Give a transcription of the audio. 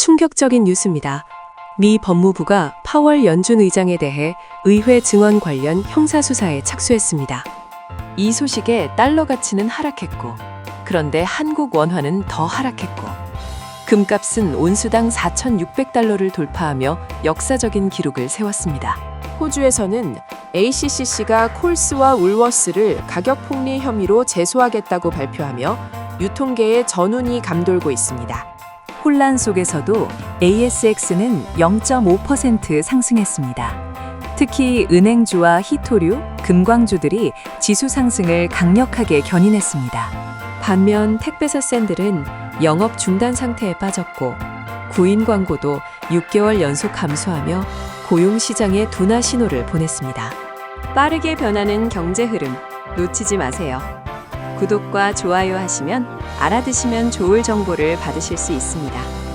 충격적인 뉴스입니다. 미 법무부가 파월 연준 의장에 대해 의회 증언 관련 형사수사에 착수했습니다. 이 소식에 달러 가치는 하락했고, 그런데 한국 원화는 더 하락했고, 금값은 온수당 4,600달러를 돌파하며 역사적인 기록을 세웠습니다. 호주에서는 ACCC가 콜스와 울워스를 가격 폭리 혐의로 제소하겠다고 발표하며 유통계의 전운이 감돌고 있습니다. 혼란 속에서도 ASX는 0.5% 상승했습니다. 특히 은행주와 희토류, 금광주들이 지수 상승을 강력하게 견인했습니다. 반면 택배사 샌들은 영업 중단 상태에 빠졌고 구인 광고도 6개월 연속 감소하며 고용 시장에 둔화 신호를 보냈습니다. 빠르게 변하는 경제 흐름 놓치지 마세요. 구독과 좋아요 하시면 알아두시면 좋을 정보를 받으실 수 있습니다.